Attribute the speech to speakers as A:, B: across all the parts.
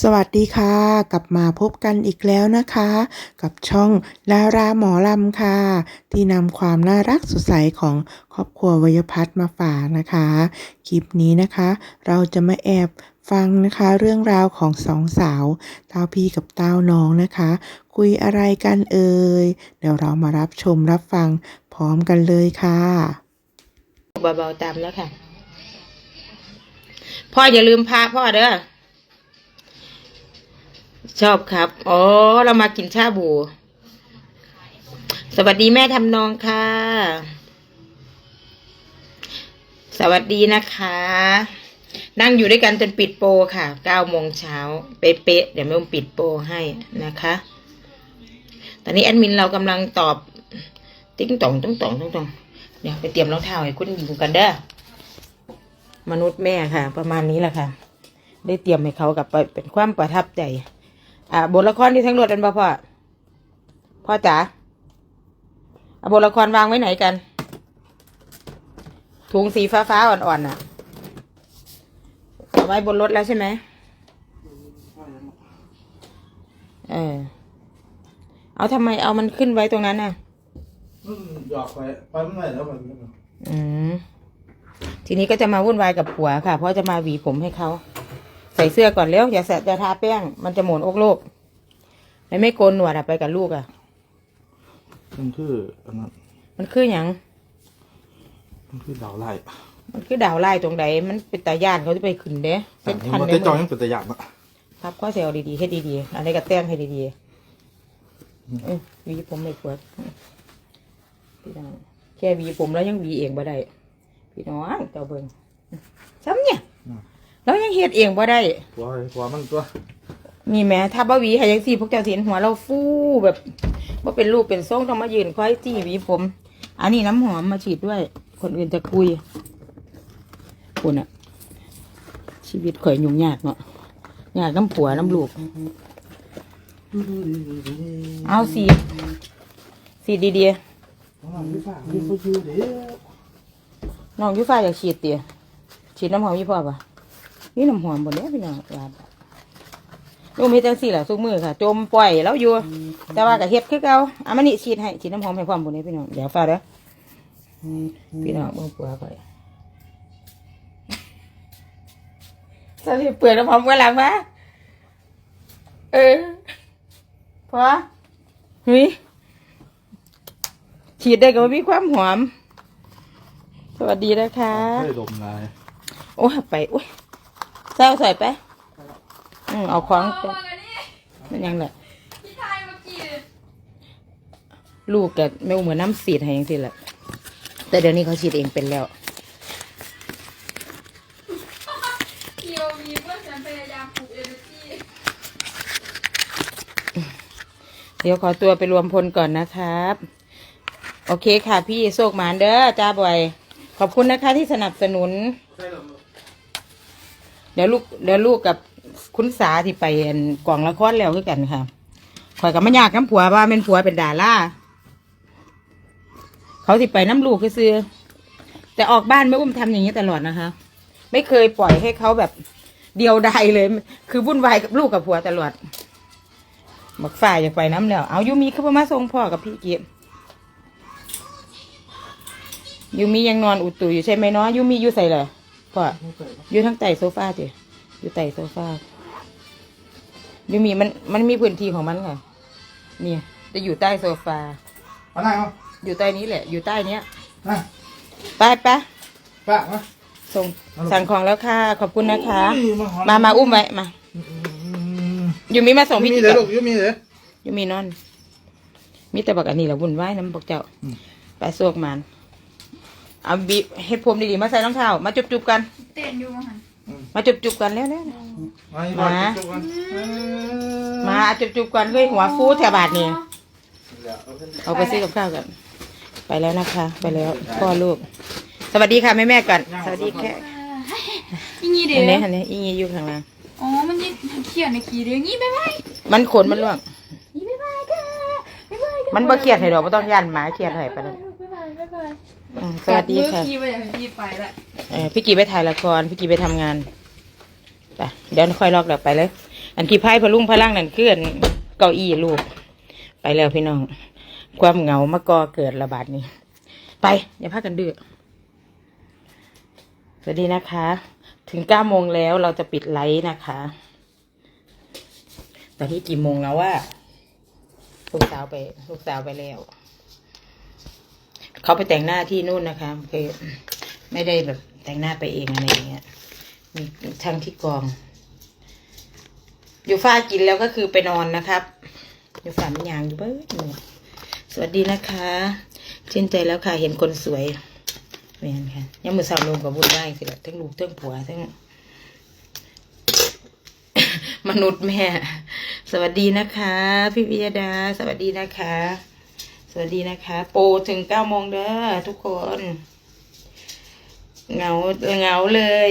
A: สวัสดีค่ะ กลับมาพบกันอีกแล้วนะคะ กับช่องดาราหมอลำค่ะ ที่นำความน่ารักสดใสของครอบครัววยพัฒน์มาฝากนะคะ คลิปนี้นะคะ เราจะมาแอบฟังนะคะเรื่องราวของสองสาวเต้าพี่กับเต้าน้องนะคะ คุยอะไรกันเอ่ยเดี๋ยวเรามารับชมรับฟังพร้อมกันเลยค่ะ
B: เบาๆตามแล้วค่ะพ่ออย่าลืมพาพ่อเด้อ ชอบครับ อ๋อ เรามากินชาบู สวัสดีแม่ทำนองค่ะ สวัสดีนะคะ นั่งอยู่ด้วยกันจนปิดโปรค่ะ เก้าโมงเช้า เป๊ะๆ เดี๋ยวแม่ล้มปิดโปรให้นะคะ ตอนนี้แอดมินเรากำลังตอบ ติ๊งต่องติ๊งต่องติ๊งต่องเดี๋ยวไปเตรียมรองเท้าให้คุณหญิงกันเด้อ มนุษย์แม่ค่ะ ประมาณนี้แหละค่ะ ได้เตรียมให้เขากลับไปเป็นความประทับใจ อ่าบทละครที่ทั้งรถกันป่ะพ่อพ่อจ๋าอะบทละครวางไว้ไหนกัน ถุงสีฟ้าฟ้าๆอ่อนๆน่ะเอาไว้บนรถแล้วใช่ไหมเออเอาทำไมเอามันขึ้นไว้ตรงนั้นน่ะ
C: อืมหยอกไปไปเมื่อไหร่แล้วมัน
B: อืมทีนี้ก็จะมาวุ่นวายกับผัวค่ะ เพราะจะมาหวีผมให้เขา ใส่เสื้อก่อนแล้วอย่าแสะจะทาแป้ง มันจะหมุนอกโลก แล้วไม่โกนหนวดอะไปกับลูกอะ
C: มันคืออันนั้น
B: มันคืออย่าง
C: มันคือดาวไล่
B: มันคือดาวไล่ตรงใดมันเป็นตาย่านเขาจะไปขึ้นเด้
C: แต่
B: เป็น
C: เห็น
B: ทัน
C: ว่า
B: ใน
C: เต้จอ
B: มื
C: ยั
B: อง
C: เป็นตะยานอะ
B: ครับก็เซลดีๆให้ดีๆอะไรก็แต้มให้ดีๆเอ้ยหวีผมไม่ปวดพี่น้องแค่หวีผมแล้วยังหวีเองบ่ได้พี่น้องเจ้าเบิ่งซ้ำเนี่ยแล้วยังเฮ็ดเองบ่ได้
C: ตัวตัวมันตัว
B: นี่แม่ถ้าบ่หวีให้ยังสี่พวกเจ้าสินหัวเราฟูแบบว่าเป็นรูปเป็นทรงต้องมายืนคอยจี้หวีผม อันนี้น้ำหอมมาฉีดด้วย คนอื่นจะคุยคุณอะชีวิตข่อยยุ่งยากเนาะยากน้ำผัวน้ำลูก เอาสีสีดดี
C: น้องพี่ฝ่าชื่อเด้อ
B: ๆน้องยูฟ้าอยากฉีดเตี๋ยฉีดน้ำหอมยี่พ่อปะนี่น้ำหอมบนเนี้ยพี่น้อง ลาบลูกมีจังสี่แหละทุกมือค่ะ จมปล่อยแล้วอยู่ แต่ว่ากับเฮ็ดคือเก่าเอามานี่ฉีดให้ฉีดน้ำหอมให้ความบนนี้พี่น้องเดี๋ยวฟ้าเด้อพี่น้องเบิ่งปัวข่อยสวัสดีเปลือกน้ำหอมกันหลังมาเออพอเฮ้ยฉีดได้ก็บ่มีความหอม สวัสดีนะคะ
C: เคยดมลาย
B: โอ้ยไปโอ้ยแซวใส่ไป อืมเอาของไปมันยังแหละ
D: พี่ชายเมื่อกี้
B: ลูกกับแม่เหมือนน้ำสีดให้ยังสิแหละแต่เดี๋ยวนี้เขาฉีดเองเป็นแล้ว
D: เดียวมีเพื่อนฉันพยายามปลุกเอเนอร์จี
B: เดี๋ยวขอตัวไปรวมพลก่อนนะครับ โอเคค่ะพี่โชคหมานเด้อจ้าบ่อย ขอบคุณนะคะที่สนับสนุน เดี๋ยวลูกเดี๋ยวลูกกับ คุณสาที่ไปอันกล่องละครแล้วคือกันค่ะข่อยกับม่ยากน้ำผัวว่าเป็นผัวเป็นดาราเขาสิไปน้ำลูกคือซื้อแต่ออกบ้านไม่อุ้มทำอย่างนี้ตลอดนะคะ ไม่เคยปล่อยให้เขาแบบเดียวดายเลย คือวุ่นวายกับลูกกับผัวตลอดบักฝ่ายอยากไปน้ำแล้ว เอายูมีเข้ามาส่งพ่อกับพี่เกียรยูมียังนอนอุดตุอยู่ใช่ไหมเนาะยูมียูใส่เลยพ่อยูทั้งใต้โซฟาจ้ะ อยู่ใต้โซฟายูมีมันมันมีพื้นที่ของมันค่ะ เนี่ย จะอยู่ใต้โซฟา
C: มานั่งเอา
B: อยู่ใต้นี้แหละ อยู่ใต้เนี้ย
C: นั่ง
B: ไปไป
C: ป้ามา
B: ส่งสั่งของแล้วค่ะ ขอบคุณนะคะ
C: อุ้ยห
B: มามาอุ้มไว้มา
C: อืม
B: ยูมีมาส่งพี่
C: มี
B: กิ๊
C: เด้อ
B: ก่
C: ลู
B: อกน
C: ยูมีเด้อ
B: ยูมีนอน มีแต่บักอันนี้แหละวุ่นวายน้ำบอกเจ้า
C: อืม
B: ไปโซกมันเอาบีเฮ็ดผมดีๆมาใส่รองเท้ามาจุบๆกัน
D: เต้นอยู่มั้ง
B: มาจุบๆกันแล้วแล้ว
C: มาอีกหน่อย
B: มา
C: จุ๊บๆกัน
B: มาจุบๆกันเฮ้ยหัวฟูแถวบาทนี่เอาไปซื้อกับข้าวกันไปแล้วนะคะ ไปแล้วพ่อลูก สวัสดีค่ะแม่แม่ๆก่อนสวัสดีแค่
D: อีงี้เด้
B: อันนี้
D: อ
B: อันนี้อีงี้อยู่ข้างล่าง
D: อ๋อ มันยี่เขียนในขี้เด้องี้บ๊ายบาย
B: มันขนมันล่วง
D: งี้บ๊ายบายค่ะบ๊ายบายค่ะ
B: มันบ่เครียดให้ดอกบ่ต้องย่านหมาเครียดให้ปานนั้น
D: บ๊ายบายบ๊ายบาย
B: อืมสวัสดีค่ะ
D: กัมือขี้ไปอย่างที่ไปละ
B: เออพี่กีไปถ่ายละคร พี่กีไปทำงานไปเดี๋ยวค่อยลอกเดี๋ยวไปเลย อันที่ไพ่พะลุงพะลังนั่นคืออันเก้าอี้ลูก ไปแล้วพี่น้อง ความเหงามากอเกิดระบาดนี้ ไป อย่าพากันดื้อสวัสดีนะคะ ถึงเก้าโมงแล้วเราจะปิดไลฟ์นะคะ ตอนนี้กี่โมงแล้วว่าลูกสาวไป ลูกสาวไปแล้ว เขาไปแต่งหน้าที่นู่นนะคะคือไม่ได้แบบแต่งหน้าไปเองอะไรอย่างเงี้ย มีช่างที่กอง อยู่ฟ้ากินแล้วก็คือไปนอนนะครับ อยู่ฝันยางอยู่เบิดมือสวัสดีนะคะชื่นใจแล้วค่ะเห็นคนสวยแม่นค่ะยังมือสาวลงกับบุญได้สิละทั้งลูกทั้งผัวทั้งมนุษย์แม่ สวัสดีนะคะ พี่วิยดา สวัสดีนะคะ สวัสดีนะคะ โปถึงเก้าโมงเด้อทุกคนเงาเงาเลย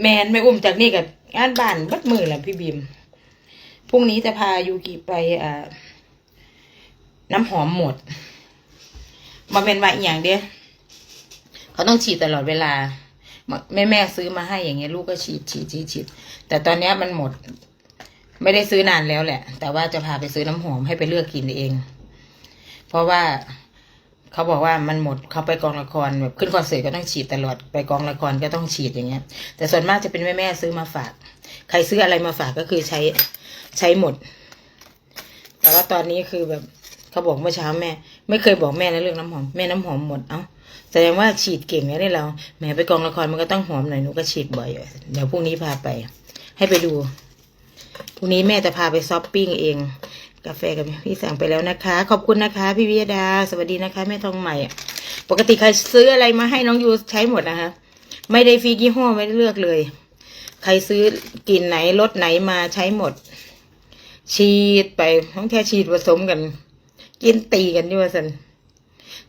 B: แมนไม่อุ้มจากนี่กับงานบ้านบัดมือแหละพี่บิมพรุ่งนี้จะพายูกิไปอ่าน้ำหอมหมดมาเป็นว่าอย่างเดียวเขาต้องฉีดตลอดเวลา แม่แม่ซื้อมาให้อย่างเงี้ยลูกก็ฉีดฉีดฉีดฉีดแต่ตอนเนี้ยมันหมด ไม่ได้ซื้อนานแล้วแหละ แต่ว่าจะพาไปซื้อน้ำหอมให้ไปเลือกกินเอง เพราะว่าเขาบอกว่ามันหมดเขาไปกองละครแบบขึ้นคอนเสิร์ตก็ต้องฉีดตลอดไปกองละครก็ต้องฉีดอย่างเงี้ย แต่ส่วนมากจะเป็นแม่แม่ซื้อมาฝาก ใครซื้ออะไรมาฝากก็คือใช้ใช้หมด แต่ว่าตอนนี้คือแบบเขาบอกเมื่อเช้าแม่ ไม่เคยบอกแม่นะเรื่องน้ำหอมแม่น้ำหอมหมดเอ้าแสดงว่าฉีดเก่งนะเนี่ยเราแหมไปกองละครมันก็ต้องหอมหน่อยหนูก็ฉีดบ่อยเดี๋ยวพรุ่งนี้พาไป ให้ไปดูพรุ่งนี้แม่จะพาไปช้อปปิ้งเอง กาแฟกับพี่สั่งไปแล้วนะคะ ขอบคุณนะคะ พี่วิยดา สวัสดีนะคะ แม่ทองใหม่ ปกติใครซื้ออะไรมาให้น้องยูใช้หมดนะคะ ไม่ได้ฟรียี่ห้อไม่ได้เลือกเลย ใครซื้อกลิ่นไหนรสไหนมาใช้หมด ฉีดไปทั้งแค่ฉีดผสมกัน กินตีกันด้วยสัน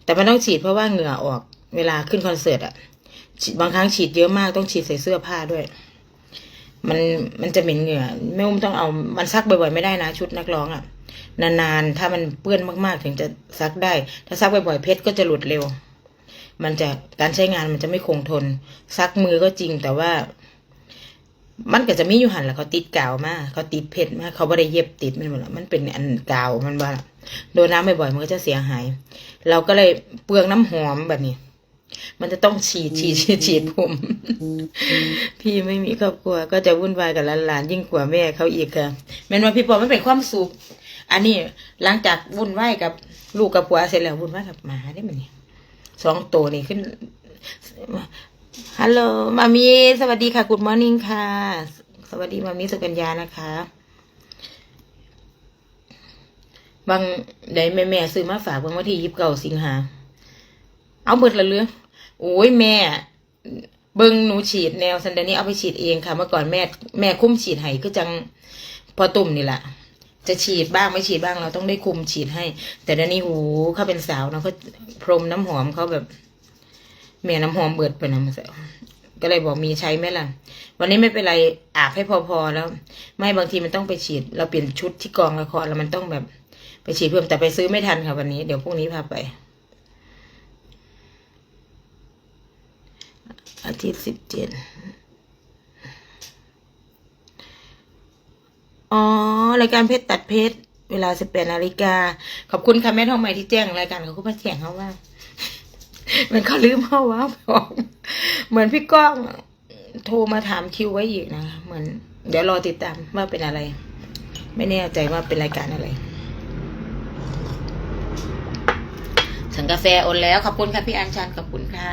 B: แต่มันต้องฉีดเพราะว่าเหงื่อออก เวลาขึ้นคอนเสิร์ตอะบางครั้งฉีดเยอะมากต้องฉีดใส่เสื้อผ้าด้วย มันมันจะเหม็นเหงื่อไม่ต้องเอามันซักบ่อยๆไม่ได้นะชุดนักร้องอะ นานๆ ถ้ามันเปื้อนมากๆ ถึงจะซักได้ ถ้าซักบ่อยๆเพชรก็จะหลุดเร็ว มันจะการใช้งานมันจะไม่คงทน ซักมือก็จริงแต่ว่า มันก็จะมีอยู่หันแหละเขาติดกาวมากเขาติดเพชรมากเขาไม่ได้เย็บติดมันหมดหรอกมันเป็นอันกาวมันว่าโดนน้ำบ่อยๆมันก็จะเสียหาย เราก็เลยเปลืองน้ำหอมแบบนี้มันจะต้องฉีดฉีดฉีดฉีดผม พี่ไม่มีครอบครัว ก็จะวุ่นวายกับหลานๆยิ่งกว่าแม่เขาอีกค่ะแม่นว่าพี่ปอไมันเป็นความสุข อันนี้หลังจากวุ่นวายกับลูกกับผัวเสร็จแล้ววุ่นวายกับหมาได้ไหมเนี่ยสองตัวนี่ขึ้นฮัลโหลมามีสวัสดีค่ะกุดมอร์นิ่งค่ะ สวัสดีมามีสุกัญญานะคะบางไดแม่แม่ซื้อมาฝากเมื่อวันที่ยิบเก้าสิงหาเอาเบิดละเรือโอ้ยแม่ เบิ้งหนูฉีดแนวสันเดนี้เอาไปฉีดเองค่ะ เมื่อก่อนแม่ แม่คุ้มฉีดให้ก็จังพอตุ่มนี่แหละ จะฉีดบ้างไม่ฉีดบ้างเราต้องได้คุมฉีดให้ แต่เดี๋ยวนี้หูเขาเป็นสาวเนาะเขาพรมน้ำหอมเขาแบบแม่น้ำหอมเบิดไปนะมาก็เลยบอกมีใช้ไหมล่ะ วันนี้ไม่เป็นไรอาบให้พอๆแล้ว ไม่บางทีมันต้องไปฉีด เราเปลี่ยนชุดที่กองละครแล้วมันต้องแบบไปฉีดเพิ่มแต่ไปซื้อไม่ทันค่ะวันนี้เดี๋ยวพรุ่งนี้พาไป อาทิตย์สิบเจ็ด อ๋อ รายการเพชรตัดเพชร เวลาสิบแปดนาฬิกา ขอบคุณค่ะแม่ทองใหม่ที่แจ้งรายการเขาก็มาแจ้งเขาว่า มันเขาลืมเขาว่าเหมือนพี่ก้องโทรมาถามคิวไว้อีกนะ เหมือน เดี๋ยวรอติดตามว่าเป็นอะไร ไม่แน่ใจว่าเป็นรายการอะไรสั่งกาแฟโอนแล้ว ขอบคุณค่ะพี่อัญชันขอบคุณค่ะ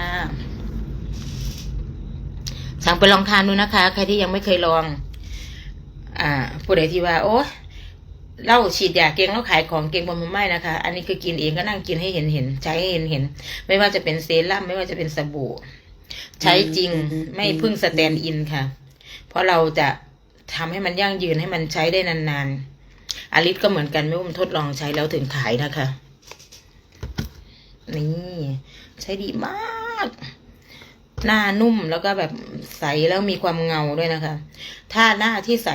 B: สั่งไปลองทานดูนะคะ ใครที่ยังไม่เคยลอง อ่าผู้ใดที่ว่า โอ้เล่าฉีดยาเก่งแล้วขายของเก่งบนมือไม่นะคะ อันนี้คือกินเองก็นั่งกินให้เห็นเห็นใช้ให้เห็นเห็น ไม่ว่าจะเป็นเซรั่มไม่ว่าจะเป็นสบู่ ใช้จริงไม่พึ่งสแตนด์อินค่ะ เพราะเราจะทำให้มันยั่งยืนให้มันใช้ได้นานๆอาริสก็เหมือนกันไม่ว่ามันทดลองใช้แล้วถึงขายนะคะ นี่ ใช้ดีมาก หน้านุ่มแล้วก็แบบใสแล้วมีความเงาด้วยนะคะ ถ้าหน้าที่ใส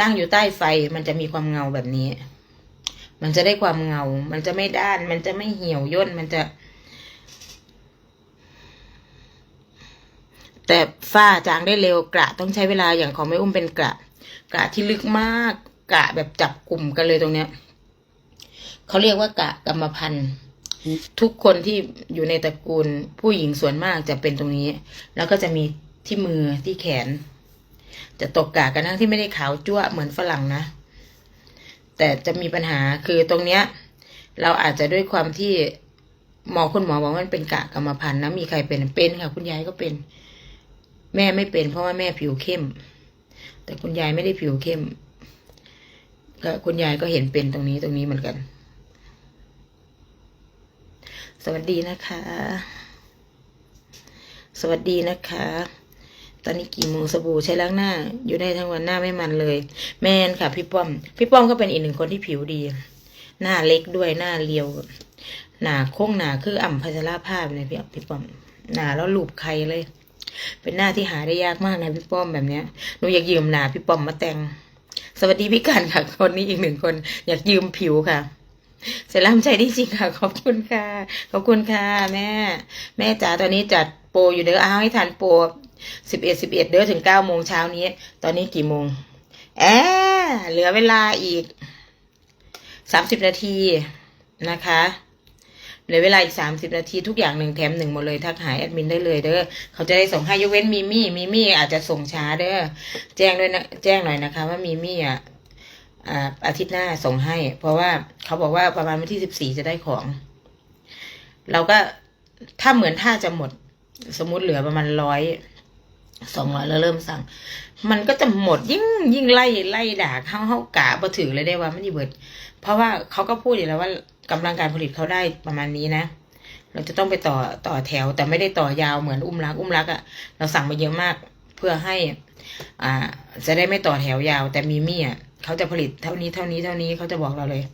B: นั่งอยู่ใต้ไฟมันจะมีความเงาแบบนี้ มันจะได้ความเงา มันจะไม่ด้าน มันจะไม่เหี่ยวย่น มันจะ แต่ฝ้าจางได้เร็วกระต้องใช้เวลาอย่างของไม่อุ้มเป็นกระกกะที่ลึกมากกะแบบจับกลุ่มกันเลยตรงเนี้ยเขาเรียกว่ากะกรรมพันธุ์ ทุกคนที่อยู่ในตระกูลผู้หญิงส่วนมากจะเป็นตรงนี้ แล้วก็จะมีที่มือที่แขน จะตกกะกันทั้งที่ไม่ได้ขาวจั่วเหมือนฝรั่งนะ แต่จะมีปัญหาคือตรงเนี้ย เราอาจจะด้วยความที่หมอคุณหมอบอกว่ามันเป็นกะกรรมพันธุ์นะมีใครเป็นเป็นค่ะ คุณยายก็เป็น แม่ไม่เป็น เพราะว่าแม่ผิวเข้ม แต่คุณยายไม่ได้ผิวเข้มก็คุณยายก็เห็นเป็นตรงนี้ตรงนี้เหมือนกัน สวัสดีนะคะ สวัสดีนะคะ ตอนนี้กี่โมงสบู่ใช้ล้างหน้า อยู่ได้ทั้งวันหน้าไม่มันเลย แม่นค่ะพี่ป้อม พี่ป้อมก็เป็นอีกหนึ่งคนที่ผิวดี หน้าเล็กด้วยหน้าเรียว หนาโค้งหนาคืออ่ำพัชราภาพเลยพี่พี่ป้อม หนาแล้วหลูบใครเลย เป็นหน้าที่หาได้ยากมากนะพี่ป้อมแบบเนี้ยหนูอยากยืมหนาพี่ป้อมมาแต่ง สวัสดีพี่กันค่ะ คนนี้อีกหนึ่งคน อยากยืมผิวค่ะ เสร็จแล้วใจดีจริงค่ะ ขอบคุณค่ะ ขอบคุณค่ะ แม่ แม่จ๋าตอนนี้จัดโปรอยู่เด้อเอาให้ทันโปรสิบเอ็ดสิบเอ็ดเด้อถึงเก้าโมงเช้านี้ ตอนนี้กี่โมงแอบเหลือเวลาอีกสามสิบนาทีนะคะเหลือเวลาอีกสามสิบนาทีทุกอย่างหนึ่งแถมหนึ่งหมดเลยทักหาแอดมินได้เลยเด้อเขาจะได้ส่งให้ยกเว้นมีมี่มีมี่อาจจะส่งช้าเด้อแจ้งด้วยนะแจ้งหน่อยนะคะ ว่ามีมี่อะ อาทิตย์หน้าส่งให้ เพราะว่าเขาบอกว่าประมาณวันที่สิบสี่จะได้ของ เราก็ถ้าเหมือนถ้าจะหมด สมมติเหลือประมาณร้อยสองร้อยแล้วเริ่มสั่ง มันก็จะหมดยิ่งยิ่งไล่ไล่ด่าเข้าเข้ากะบ่ถือเลยได้ว่าไม่ได้เบิด เพราะว่าเขาก็พูดอยู่แล้วว่ากำลังการผลิตเขาได้ประมาณนี้นะ เราจะต้องไปต่อต่อแถว แต่ไม่ได้ต่อยาวเหมือนอุ้มรักอุ้มรักอะ่ะเราสั่งมาเยอะมากเพื่อให้ อ่า จะได้ไม่ต่อแถวยาว แต่มีมี่อะ เขาจะผลิตเท่านี้เท่านี้เท่านี้เขาจะบอกเราเลย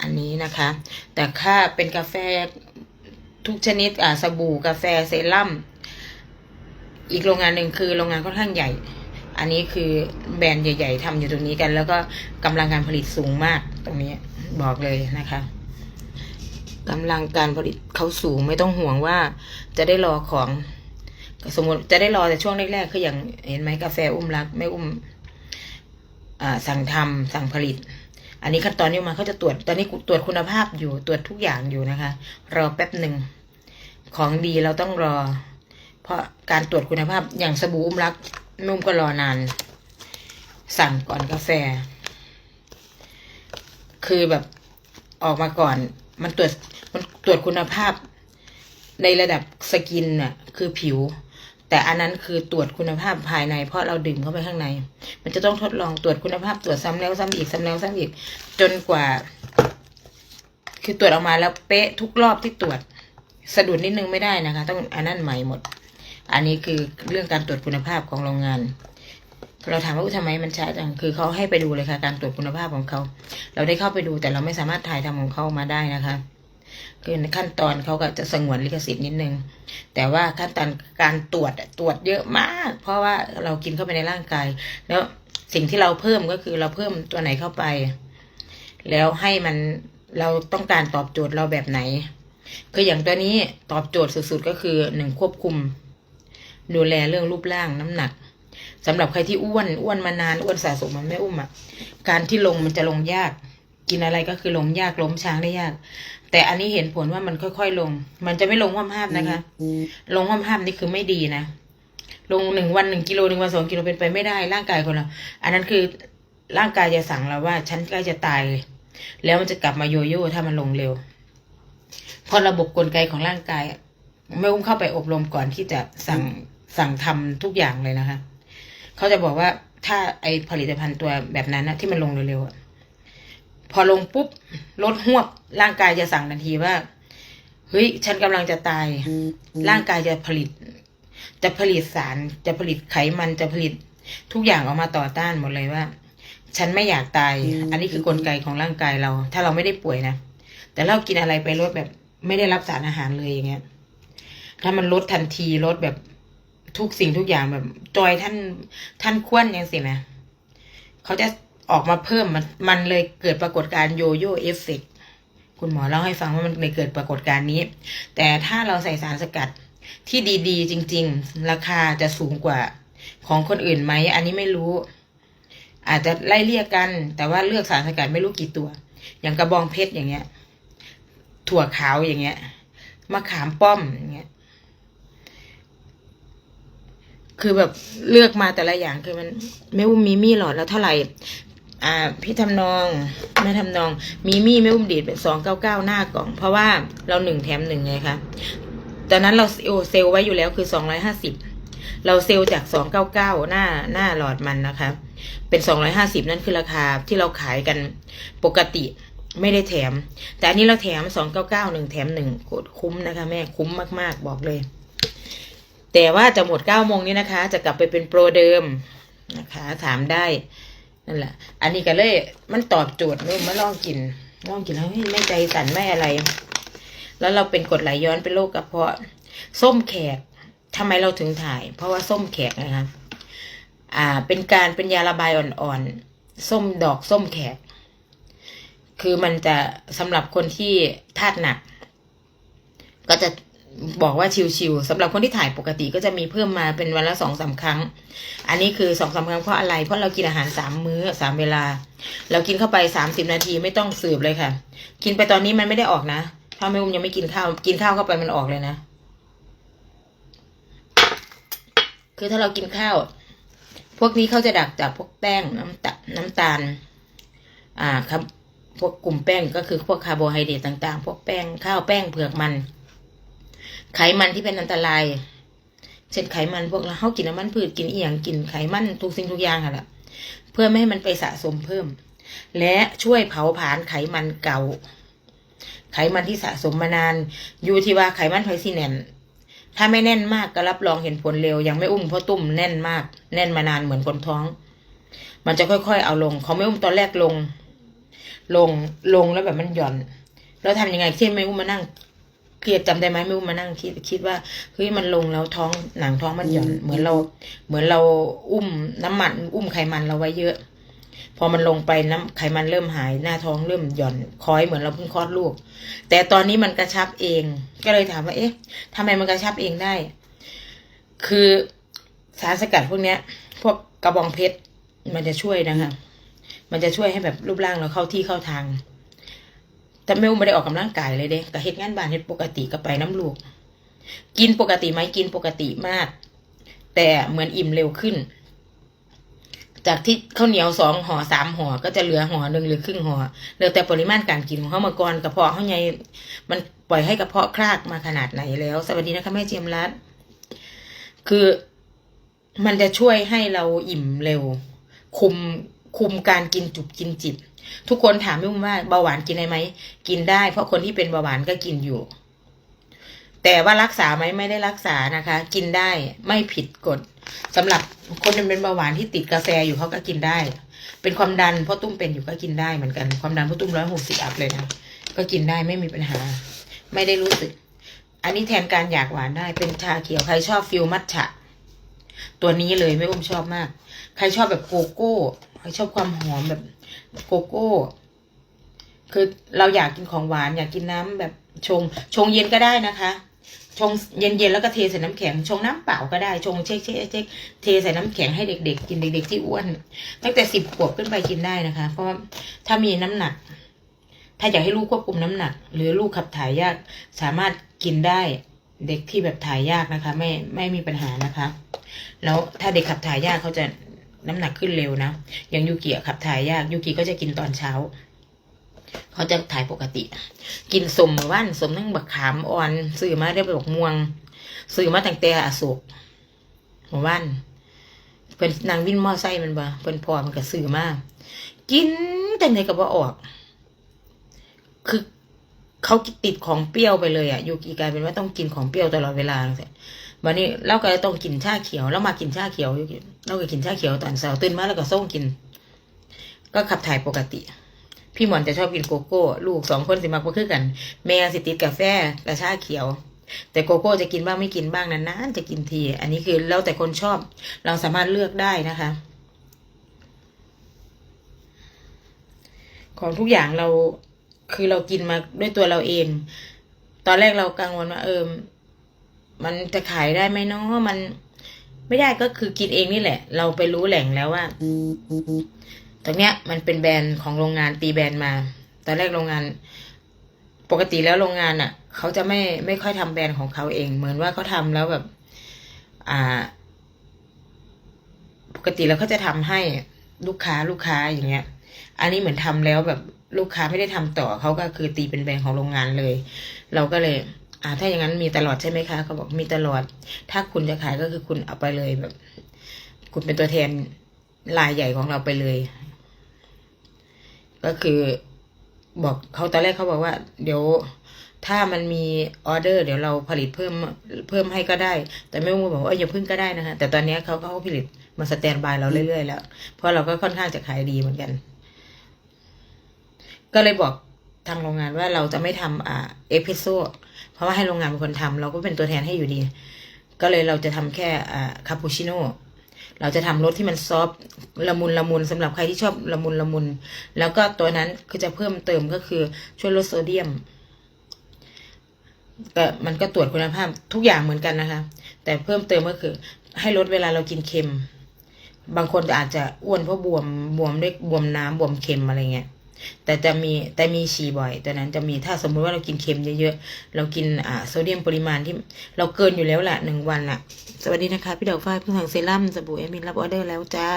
B: อันนี้นะคะ แต่ค่าเป็นกาแฟทุกชนิดอ่าสบู่กาแฟเซรั่มอีกโรงงานหนึ่งคือโรงงานค่อนข้างใหญ่ อันนี้คือแบรนด์ใหญ่ ๆทำอยู่ตรงนี้กัน แล้วก็กำลังการผลิตสูงมากตรงนี้บอกเลยนะคะกำลังการผลิตเขาสูงไม่ต้องห่วงว่าจะได้รอของ สมมติจะได้รอแต่ช่วงแรกๆคืออย่างเห็นไหมกาแฟอุ้มรักไม่อุ้ม สั่งทำสั่งผลิต อันนี้ขั้นตอนนี้มาเขาจะตรวจตอนนี้ตรวจคุณภาพอยู่ตรวจทุกอย่างอยู่นะคะ รอแป๊บหนึ่งของดีเราต้องรอ เพราะการตรวจคุณภาพอย่างสบู่อุ้มรักนุ่มก็รอนาน สั่งก่อนกาแฟ คือแบบออกมาก่อน มันตรวจมันตรวจคุณภาพในระดับสกินน่ะ คือผิว แต่อันนั้นคือตรวจคุณภาพภายใน เพราะเราดื่มเข้าไปข้างใน มันจะต้องทดลองตรวจคุณภาพตรวจซ้ำแล้วซ้ำอีกซ้ำแล้วซ้ำอีก จนกว่า คือตรวจออกมาแล้วเป๊ะทุกรอบที่ตรวจ สะดุดนิดนึงไม่ได้นะคะ ต้องอันนั้นใหม่หมด อันนี้คือเรื่องการตรวจคุณภาพของโรงงานเราถามว่าทำไมมันช้าจัง คือเขาให้ไปดูเลยค่ะ การตรวจคุณภาพของเขา เราได้เข้าไปดูแต่เราไม่สามารถถ่ายทำของเขามาได้นะคะ คือในขั้นตอนเขาก็จะสงวนลิขสิทธิ์นิดนึง แต่ว่าขั้นตอนการตรวจตรวจเยอะมาก เพราะว่าเรากินเข้าไปในร่างกาย แล้วสิ่งที่เราเพิ่มก็คือเราเพิ่มตัวไหนเข้าไป แล้วให้มันเราต้องการตอบโจทย์เราแบบไหน คืออย่างตัวนี้ตอบโจทย์สุดๆก็คือหนึ่งควบคุม ดูแลเรื่องรูปร่างน้ำหนักสำหรับใครที่อ้วนอ้วนมานานอ้วนสะสมมันไม่อุ้มอะการที่ลงมันจะลงยากกินอะไรก็คือลงยากล้มช้างได้ยากแต่อันนี้เห็นผลว่ามันค่อยๆลง มันจะไม่ลงห้ามห้ามนะคะ ลงห้ามห้ามนี่คือไม่ดีนะ ลงหนึ่งวันหนึ่งกิโลหนึ่งวันสองกิโลเป็นไปไม่ได้ร่างกายคนเรา อันนั้นคือร่างกายจะสั่งเราว่าฉันใกล้จะตายเลยแล้วมันจะกลับมาโยโย่ถ้ามันลงเร็วเพราะระบบกลไกของร่างกายอะไม่อุ้มเข้าไปอบรมก่อนที่จะสั่งสั่งทำทุกอย่างเลยนะคะ เขาจะบอกว่าถ้าไอผลิตภัณฑ์ตัวแบบนั้นนะที่มันลงเร็วๆอะ พอลงปุ๊บลดหวบร่างกายจะสั่งทันทีว่าเฮ้ยฉันกำลังจะตาย ร่างกายจะผลิต จะผลิตสารจะผลิตไขมันจะผลิตทุกอย่างออกมาต่อต้านหมดเลยว่า ฉันไม่อยากตาย อันนี้คือกลไกของร่างกายเรา ถ้าเราไม่ได้ป่วยนะแต่เรากินอะไรไปลดแบบไม่ได้รับสารอาหารเลยอย่างเงี้ย ถ้ามันลดทันทีลดแบบทุกสิ่งทุกอย่างแบบ จอยท่านท่านควนยังสินะเขาจะ ออกมาเพิ่มมันมันเลยเกิดปรากฏการ์โยโย่เอฟเฟกคุณหมอเล่าให้ฟังว่ามันเลยเกิดปรากฏการณ์นี้ แต่ถ้าเราใส่สารสกัดที่ดีๆ จริง ๆ ราคาจะสูงกว่าของคนอื่นไหม อันนี้ไม่รู้ อาจจะไล่เลี่ยกัน แต่ว่าเลือกสารสกัดไม่รู้กี่ตัว อย่างกระบองเพชรอย่างเงี้ย ถั่วขาวอย่างเงี้ย มะขามป้อมอย่างเงี้ย คือแบบเลือกมาแต่ละอย่างคือมัน ไม่อุ้มีมีหลอดแล้วเท่าไหร่ อ่าพี่ทำนองแม่ทำนอง มีมี่ไม่อุ้มดีดเป็นสองเก้าเก้าหน้ากล่อง เพราะว่าเราหนึ่งแถมหนึ่งไงคะตอนนั้นเราเซลล์เซลไว้อยู่แล้วคือสองร้อยห้าสิบเราเซลจากสองเก้าเก้าหน้าหน้าหลอดมันนะคะ เป็นสองร้อยห้าสิบนั่นคือราคาที่เราขายกันปกติไม่ได้แถม แต่อันนี้เราแถมสองเก้าเก้าหนึ่งแถมหนึ่งกดคุ้มนะคะ แม่คุ้มมากๆบอกเลย แต่ว่าจะหมดเก้าโมงนี้นะคะ จะกลับไปเป็นโปรเดิมนะคะ ถามได้ นั่นแหละ อันนี้ก็เลย มันตอบโจทย์นุ่มมาลองกิน ลองกินแล้วไม่ใจสั่นไม่อะไร แล้วเราเป็นกดไหลย้อนเป็นโรคกระเพาะ ส้มแขกทำไมเราถึงถ่าย เพราะว่าส้มแขกนะคะอ่า เป็นการเป็นยาระบายอ่อนๆ ส้มดอกส้มแขก คือมันจะสำหรับคนที่ธาตุหนัก ก็จะ บอกว่าชิวๆสำหรับคนที่ถ่ายปกติก็จะมีเพิ่มมาเป็นวันละสองสามครั้ง อันนี้คือสองสามครั้งเพราะอะไร เพราะเรากินอาหารสามมื้อสามเวลา เรากินเข้าไปสามสิบนาทีไม่ต้องสืบเลยค่ะ กินไปตอนนี้มันไม่ได้ออกนะ ถ้าไม่อุ้มยังไม่กินข้าวกินข้าวเข้าไปมันออกเลยนะ คือถ้าเรากินข้าว พวกนี้เขาจะดักจากพวกแป้งน้ำตาน้ำตาล อ่าครับพวกกลุ่มแป้งก็คือพวกคาร์โบไฮเดรตต่าง ๆ พวกแป้งข้าวแป้งเผือกมัน ไขมันที่เป็นอันตราย เช่นไขมันพวกเราเขากินน้ำมันพืชกินเอียงกินไขมันทุกสิ่งทุกอย่างค่ะละเพื่อไม่ให้มันไปสะสมเพิ่ม และช่วยเผาผลาญไขมันเก่า ไขมันที่สะสมมานาน อยู่ที่ว่าไขมันไพซีแนนถ้าไม่แน่นมากก็รับรองเห็นผลเร็ว ยังไม่อุ้มเพราะตุ้มแน่นมาก แน่นมานานเหมือนคนท้อง มันจะค่อยๆ เอาลง เขาไม่อุ้มตอนแรกลง ลงลงแล้วแบบมันหย่อน แล้วทำยังไงที่นไม่อุ้มมานั่ง เครียดจำได้ไหมไม่อุ้มมานั่งคิดคิดว่าเฮ้ยมันลงแล้วท้องหนังท้องมันหย่อนเหมือนเรา เหมือนเราอุ้มน้ำมัน อุ้มไขมันเราไว้เยอะ พอมันลงไปน้ำไขมันเริ่มหายหน้าท้องเริ่มหย่อนคอยเหมือนเราเพิ่งคลอดลูก แต่ตอนนี้มันกระชับเอง ก็เลยถามว่า เอ๊ะทำไมมันกระชับเองได้ คือสารสกัดพวกเนี้ย พวกกระบองเพชรมันจะช่วยนะคะมันจะช่วยให้แบบรูปร่างเราเข้าที่เข้าทาง แต่ไม่ไม่ได้ออกกำลังกายเลยเด้ก็เฮ็ดงานบ้านเฮ็ดปกติก็ไปน้ำลูก กินปกติไหมกินปกติมาก แต่เหมือนอิ่มเร็วขึ้น จากที่ข้าวเหนียวสองห่อสามห่อก็จะเหลือห่อหนึ่งหรือครึ่งห่อเหลือแต่ปริมาณการกินของเขาเมื่อก่อนกระเพาะเขาไงมันปล่อยให้กระเพาะคลากมาขนาดไหนแล้ว สวัสดีนะคะแม่เจียมรัตน์คือมันจะช่วยให้เราอิ่มเร็ว คุมคุมการกินจุบกินจิบ ทุกคนถามไม่อุ้มว่าเบาหวานกินได้ไหมกินได้ เพราะคนที่เป็นเบาหวานก็กินอยู่ แต่ว่ารักษาไหมไม่ได้รักษานะคะ กินได้ไม่ผิดกฎสำหรับคนที่เป็นเบาหวานที่ติดกาแฟอยู่เขาก็กินได้ เป็นความดันเพราะตุ้มเป็นอยู่ก็กินได้เหมือนกัน ความดันเพราะตุ้มร้อยหกสิบอัพเลยนะก็กินได้ไม่มีปัญหา ไม่ได้รู้สึก อันนี้แทนการอยากหวานได้เป็นชาเขียวใครชอบฟิลมัทฉะตัวนี้เลยไม่อุ้มชอบมาก ใครชอบแบบโกโก้ ใครชอบความหอมแบบ โกโก้ คือเราอยากกินของหวานอยากกินน้ำแบบชง ชงเย็นก็ได้นะคะ ชงเย็นๆแล้วก็เทใส่น้ำแข็ง ชงน้ำเปล่าก็ได้ ชงเช็คเช็คเช็คเทใส่น้ำแข็งให้เด็กๆ กินเด็กๆที่อ้วน ตั้งแต่สิบขวบขึ้นไปกินได้นะคะ เพราะว่าถ้ามีน้ำหนัก ถ้าอยากให้ลูกควบคุมน้ำหนัก หรือลูกขับถ่ายยากสามารถกินได้เด็กที่แบบถ่ายยากนะคะ ไม่ไม่มีปัญหานะคะ แล้วถ้าเด็กขับถ่ายยากเขาจะ น้ำหนักขึ้นเร็วนะ อย่างยูกิขับถ่ายยากยูกิก็จะกินตอนเช้า เขาจะถ่ายปกติ กินสมว่านสมนั่งบักขามอ่อนซื้อมาได้บอกม่วงซื้อมาตั้งแต่อโศกหัวว่านเพิ่นนางวิ่นมอไซค์มันบ่เพิ่นพอมันก็ซื้อมากินแต่ไหนก็บ่ออก คือเขาติดของเปรี้ยวไปเลยอะยูกิกลายเป็นว่าต้องกินของเปรี้ยวตลอดเวลาเลยวันนี้เราก็ต้องกินชาเขียว แล้วมากินชาเขียวยู่ เราก็กินชาเขียวตอนเช้าตื่นมาแล้วก็ส่งกิน ก็ขับถ่ายปกติ พี่หมอนจะชอบกินโกโก้ ลูกสองคนสิมักบ่คือกัน แม่สิติดกาแฟกับชาเขียว แต่โกโก้จะกินบ้างไม่กินบ้างนานๆจะกินที อันนี้คือแล้วแต่คนชอบ เราสามารถเลือกได้นะคะ ของทุกอย่างเราคือเรากินมาด้วยตัวเราเอง ตอนแรกเรากังวลว่าเออมันจะขายได้ไหมเนาะมัน ไม่ได้ก็คือกินเองนี่แหละ เราไปรู้แหล่งแล้วว่า ตรงเนี้ยมันเป็นแบรนด์ของโรงงานตีแบรนด์มา ตอนแรกโรงงาน ปกติแล้วโรงงานอะ เขาจะไม่ไม่ค่อยทำแบรนด์ของเขาเอง เหมือนว่าเขาทำแล้วแบบ อ่า ปกติแล้วเขาจะทำให้ลูกค้าลูกค้าอย่างเงี้ย อันนี้เหมือนทำแล้วแบบลูกค้าไม่ได้ทำต่อเขาก็คือตีเป็นแบรนด์ของโรงงานเลย เราก็เลย อ่าถ้าอย่างนั้นมีตลอดใช่ไหมคะเขาบอกมีตลอด ถ้าคุณจะขายก็คือคุณเอาไปเลยแบบ คุณเป็นตัวแทนรายใหญ่ของเราไปเลย ก็คือบอกเขาตอนแรกเขาบอกว่า เดี๋ยวถ้ามันมีออเดอร์ เดี๋ยวเราผลิตเพิ่มเพิ่มให้ก็ได้ แต่ไม่รู้บอกว่าอออย่าเพิ่งก็ได้นะคะแต่ตอนนี้เขาก็ผลิตมาสแตนบายเราเรื่อยๆแล้วเพราะเราก็ค่อนข้างจะขายดีเหมือนกัน ก็เลยบอก ทางโรงงานว่าเราจะไม่ทำอ่าเอพิโซเพราะว่าให้โรงงานเป็นคนทำเราก็เป็นตัวแทนให้อยู่ดี ก็เลยเราจะทำแค่อ่าคาปูชิโน่เราจะทำรสที่มันซอฟละมุนละมุนสำหรับใครที่ชอบละมุนละมุน แล้วก็ตัวนั้นคือจะเพิ่มเติมก็คือช่วยลดโซเดียมก็มันก็ตรวจคุณภาพทุกอย่างเหมือนกันนะคะ แต่เพิ่มเติมก็คือ ให้ลดเวลาเรากินเค็ม บางคนอาจจะอ้วนเพราะบวมบวมด้วยบวมน้ำบวมเค็มอะไรเงี้ย แต่จะมีแต่มีฉี่บ่อยแต่นั้นจะมีถ้าสมมุติว่าเรากินเค็มเยอะๆ เรากินอ่าโซเดียมปริมาณที่เราเกินอยู่แล้วแหละหนึ่งวันอะสวัสดีนะคะ พี่ดอกฟ้าเพิ่งสั่งเซรั่มสบู่เอมินรับออเดอร์แล้วจ้า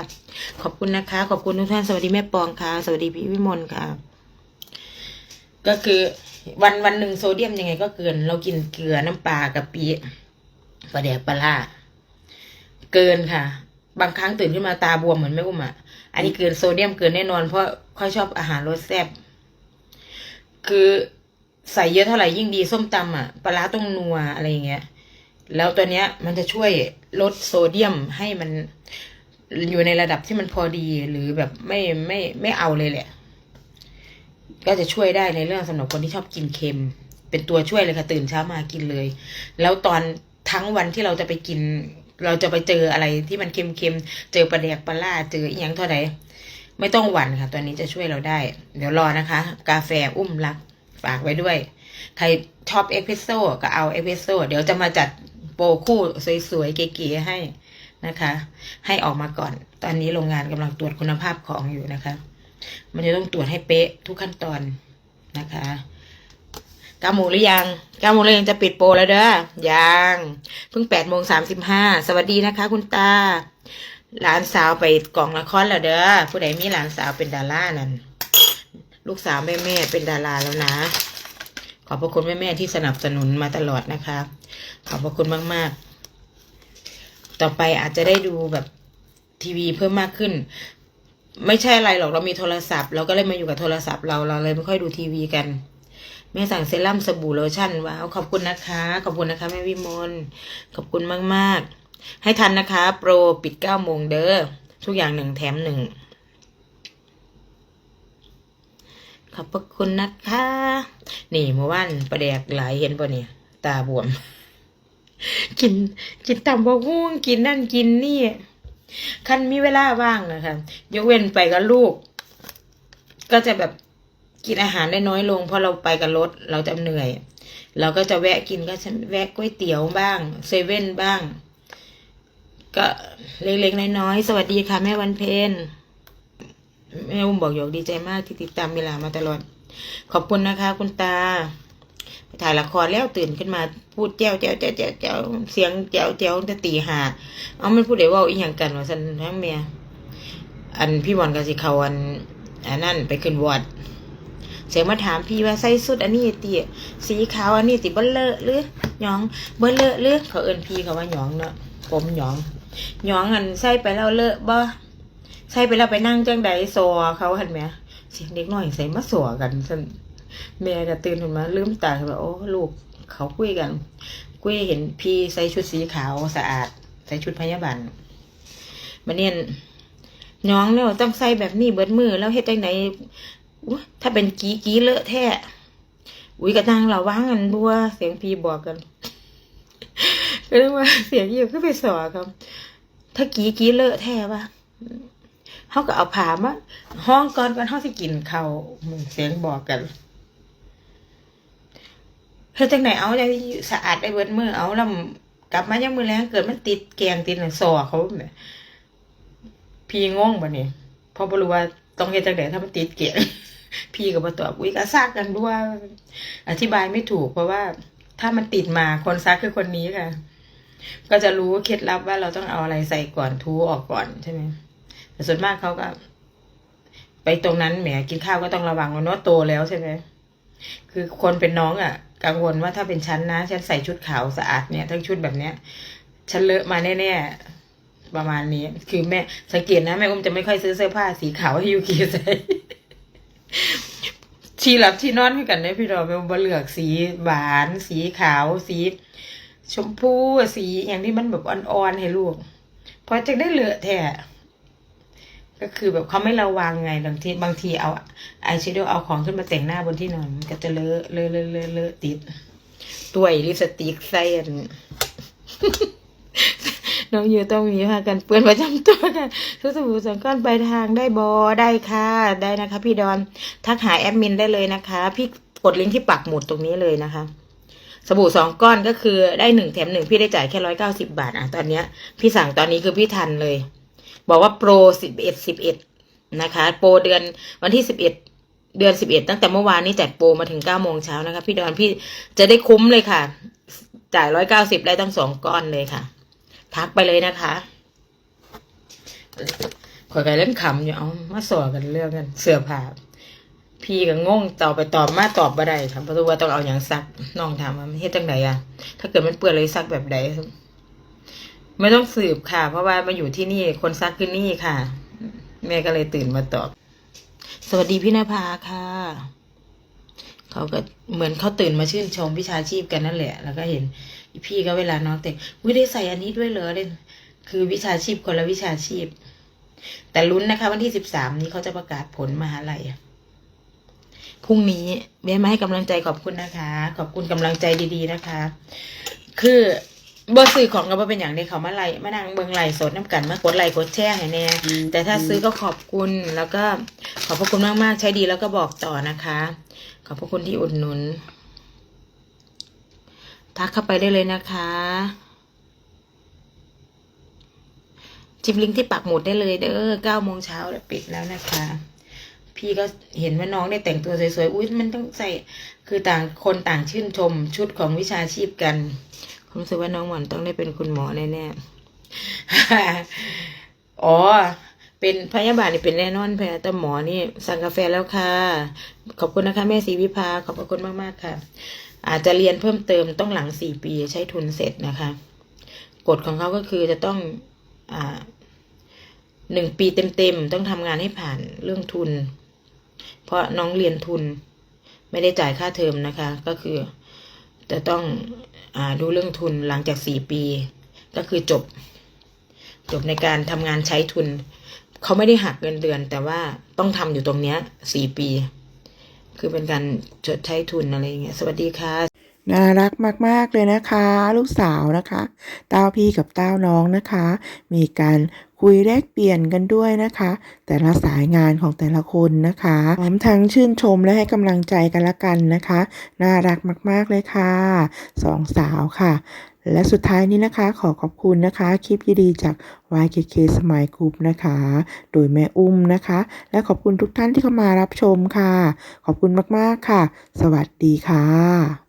B: ขอบคุณนะคะ ขอบคุณทุกท่านสวัสดีแม่ปองค่ะ สวัสดีพี่วิมลค่ะ ก็คือวันวันหนึ่งโซเดียมยังไงก็เกิน เรากินเกลือน้ำปลากะปิปลาแดกปลาล่าเกินค่ะ บางครั้งตื่นขึ้นมาตาบวมเหมือนแม่อุ้มอะ อันนี้เกินโซเดียมเกินแน่นอน เพราะค่อยชอบอาหารรสแซ่บคือใส่เยอะเท่าไหร่ยิ่งดีส้มตำอะปลาร้าต้องนัวอะไรเงี้ย แล้วตัวเนี้ยมันจะช่วยลดโซเดียมให้มันอยู่ในระดับที่มันพอดีหรือแบบไม่ไม่ไม่เอาเลยแหละ ก็จะช่วยได้ในเรื่องสำหรับคนที่ชอบกินเค็ม เป็นตัวช่วยเลยค่ะตื่นเช้ามากินเลย แล้วตอนทั้งวันที่เราจะไปกิน เราจะไปเจออะไรที่มันเค็มๆ เจอปลาแดกปลาล่าเจออียังเท่าไหร่ไม่ต้องหวั่นค่ะ ตัวนี้จะช่วยเราได้ เดี๋ยวรอนะคะ กาแฟอุ้มรักฝากไว้ด้วย ใครชอบเอสเพรสโซ่ก็เอาเอสเพรสโซ่เดี๋ยวจะมาจัดโปรคู่สวยๆ เก๋ๆให้นะคะ ให้ออกมาก่อน ตอนนี้โรงงานกำลังตรวจคุณภาพของอยู่นะคะ มันจะต้องตรวจให้เป๊ะทุกขั้นตอนนะคะ เก้าโมงหรือยังเก้าโมงแล้วยังจะปิดโปรแล้วเด้อยังเพิ่งแปดโมงสามสิบห้าสวัสดีนะคะ คุณตา หลานสาวไปกองละครแล้วเด้อผู้ใดมีหลานสาวเป็นดารานั่นลูกสาวแม่แม่เป็นดาราแล้วนะ ขอบพระคุณแม่แม่ที่สนับสนุนมาตลอดนะคะ ขอบพระคุณมาก ๆ ต่อไปอาจจะได้ดูแบบทีวีเพิ่มมากขึ้นไม่ใช่อะไรหรอกเรามีโทรศัพท์ เราก็เลยมาอยู่กับโทรศัพท์เราเราเลยไม่ค่อยดูทีวีกัน แม่สั่งเซรั่มสบู่โลชั่นว้าวขอบคุณนะคะ ขอบคุณนะคะแม่วิมลขอบคุณมาก ๆ ให้ทันนะคะ โปรปิดเก้าโมงเด้อทุกอย่างหนึ่งแถมหนึ่งขอบพระคุณนะคะ นี่เมื่อวานประแดกหลายเห็นป่ะเนี่ย ตาบวม กิน กินตำบกหุ่งกินนั่นกินนี่คันมีเวลาว่างนะคะ ยกเว้นไปกับลูก ก็จะแบบ กินอาหารได้น้อยลง เพราะเราไปกับรถเราจะเหนื่อย เราก็จะแวะกินก็จะแวะก๋วยเตี๋ยวบ้างเซเว่นบ้าง ก็เล็กๆน้อยๆสวัสดีค่ะแม่วันเพ็ญแม่อุ้มบอกอยกดีใจมากที่ติดตามเวลามาตลอด ขอบคุณนะคะ คุณตาไปถ่ายละครแล้วตื่นขึ้นมาพูดแจ้วแจ้วแจ้วแจ้วแจ้วเสียงแจ้วแจ้วตั้งแต่ตีห้าเอามันพูดเดี๋ยวว่าอีหยังกันว่าสันทั้งเมียอันพี่บอลกับสิเขาอันอันนั่นไปขึ้นวอด เสียงมาถามพี่ว่าใส่สุดอันนี้ตีสีขาวอันนี้ติเบลเลอะหรือหยองเบลเลอะหรือเขาเอินพี่เขาว่าหยองเนาะผมหยองหยองอันใส่ไปแล้วเลอะบ่ใส่ไปแล้วไปนั่งจังใดโซเขาหันไหมเสียงเด็กน้อยใส่มาสัวกันสันแม่ก็ตื่นขึ้นมาลืมตาขึ้นมาโอ้ลูกเขาคุยกันคุยเห็นพี่ใส่ชุดสีขาวสะอาด ใส่ชุดพยาบาลมาเนี่ยหยองเนี่ยต้องใส่แบบนี้เบิดมือแล้วเฮ็ดจังไหน อุ๊ยถ้าเป็นกี้กี้เลอะแท้อุ้ยกระนังเราว่างกันบัวเสียงพีบอกกันก็เลยว่าเสียงอยู่ขึ้นไปสอครับ ถ้ากี้กี้เลอะแท้ปะเขาก็เอาผ้ามาห้องก่อนก่อนเขาสิกินเขาเสียงบอกกันเฮ็ดจังไหนเอาจะสะอาดได้เบิดมือเอาแล้วกลับมายังมือแรงเกิดมันติดแกงติดหนังสอเขาแบบพี่งงบ่เนี่ยพอบรู้ว่าต้องเฮ็ดจังไดถ้ามันติดเกียร์ พี่ก็บ่ตอบอุ้ยก็ซักกันด้วยอธิบายไม่ถูก เพราะว่าถ้ามันติดมาคนซักคือคนนี้ค่ะ ก็จะรู้เคล็ดลับว่าเราต้องเอาอะไรใส่ก่อนทูออกก่อนใช่ไหมแต่ส่วนมากเขาก็ ไปตรงนั้นแหมกินข้าวก็ต้องระวังว่าเนาะโตแล้วใช่ไหมคือคนเป็นน้องอะ กังวลว่าถ้าเป็นฉันนะฉันใส่ชุดขาวสะอาดเนี่ย ทั้งชุดแบบเนี้ยฉันเลอะมาแน่ๆประมาณนี้ คือแม่สังเกตนะแม่อุ้มจะไม่ค่อยซื้อเสื้อผ้าสีขาวให้ยูกิใส่ ชีหลับที่นอนให้กันได้พี่ดอกเป็นบเลือกสีหวาน สีขาว สี ชมพูสีอย่างที่มันแบบอ่อนๆให้ลูกพราะจะได้เหลือแท้ก็คือแบบเขาไม่ระวังไงบางทีบางทีเอาอายแชโดว์เอาของขึ้นมาแต่งหน้าบนที่นอนมันก็จะเลอะเลอะเลอะเลอะเลอะติดตัวยลิปสติกใส่อัน น้องยูต้องมีผ้ากันเปื้อนประจำตัวกันทุกสบู่สังก้อนปลายทางได้บอได้ค่ะได้นะคะ พี่ดอนทักหาแอดมินได้เลยนะคะ พี่กดลิงก์ที่ปักหมุดตรงนี้เลยนะคะ สบู่สองก้อนก็คือได้หนึ่งแถมหนึ่งพี่ได้จ่ายแค่ร้อยเก้าสิบาทอะตอนเนี้ย พี่สั่งตอนนี้คือพี่ทันเลย บอกว่าโปรสิบเอ็ดสิบเอ็ดนะคะ โปรเดือนวันที่สิบเอ็ดเดือนสิบเอ็ดตั้งแต่เมื่อวานนี้แจัดโปรมาถึงเก้าโมงเช้านะคะ พี่ดอนพี่จะได้คุ้มเลยค่ะ จ่ายร้อยเก้าสิบได้ตั้งสองก้อนเลยค่ะ ทักไปเลยนะคะขอยไก่เล่นขำอยู่เอามาสอกันเรื่องกัน เสื้อผ้าพี่ก็งงตอบไปตอบมาตอบบ่ได้ครับเพราะว่าต้องเอาอย่างซักน้องถามว่าเฮ็ดจังไดอะถ้าเกิดมันเปื้อนเลยซักแบบใดไม่ต้องสืบค่ะ เพราะว่ามาอยู่ที่นี่คนซักคือนี่ค่ะ แม่ก็เลยตื่นมาตอบ สวัสดีพี่นภาค่ะ เขาก็เหมือนเขาตื่นมาชื่นชมวิชาชีพกันนั่นแหละ แล้วก็เห็น พี่ก็เวลาน้องแต่งวิได้ใส่อันนี้ด้วยเหรอเลยคือวิชาชีพคนละวิชาชีพ แต่ลุ้นนะคะ วันที่สิบสามนี้เขาจะประกาศผลมหาลัยพรุ่งนี้แม่มาให้กำลังใจขอบคุณนะคะ ขอบคุณกำลังใจดีๆนะคะ คือบอซื้อของก็บ่เป็นอย่างนี้เขามาไล่มานั่งเบิ่งไล่สดน้ำกันมากดไลค์กดแชร์ให้แน่แต่ถ้าซื้อก็ขอบคุณแล้วก็ขอบพระคุณมากๆใช้ดีแล้วก็บอกต่อนะคะ ขอบพระคุณที่อุดหนุน ทักเข้าไปได้เลยนะคะจิบลิงก์ที่ปักหมุดได้เลยเด้อเก้าโมงเช้าแล้วปิดแล้วนะคะ พี่ก็เห็นว่าน้องได้แต่งตัวสวยๆ อุ้ยมันต้องใส่ คือต่างคนต่างชื่นชมชุดของวิชาชีพกันผมรู้สึกว่าน้องหวานต้องได้เป็นคุณหมอแน่ๆ อ๋อ เป็นพยาบาลนี่เป็นแน่นอนแพทย์แต่หมอนี่สั่งกาแฟแล้วค่ะ ขอบคุณนะคะ แม่ศรีวิภา ขอบคุณมากๆค่ะ อาจจะเรียนเพิ่มเติมต้องหลังสี่ปีใช้ทุนเสร็จนะคะ กฎของเขาก็คือจะต้องหนึ่งปีเต็มๆต้องทำงานให้ผ่านเรื่องทุน เพราะน้องเรียนทุนไม่ได้จ่ายค่าเทอมนะคะ ก็คือจะต้องอดูเรื่องทุนหลังจากสี่ปี ก็คือจบ จบในการทำงานใช้ทุน เขาไม่ได้หักเงินเดือน แต่ว่าต้องทำอยู่ตรงเนี้ยสี่ปี คือเป็นการชดใช้ทุนอะไรเงี้ยสวัสดีค่ะ
A: น่ารักมาก ๆ เลยนะคะ ลูกสาวนะคะ เต้าพี่กับเต้าน้องนะคะ มีการคุยแลกเปลี่ยนกันด้วยนะคะ แต่ละสายงานของแต่ละคนนะคะพร้อมทั้งชื่นชมและให้กำลังใจกันละกันนะคะ น่ารักมาก ๆ เลยค่ะสองสาวค่ะ และสุดท้ายนี้นะคะขอขอบคุณนะคะ คลิปดีๆจาก YKK Smile Group นะคะ โดยแม่อุ้มนะคะ และขอบคุณทุกท่านที่เข้ามารับชมค่ะ ขอบคุณมากๆค่ะ สวัสดีค่ะ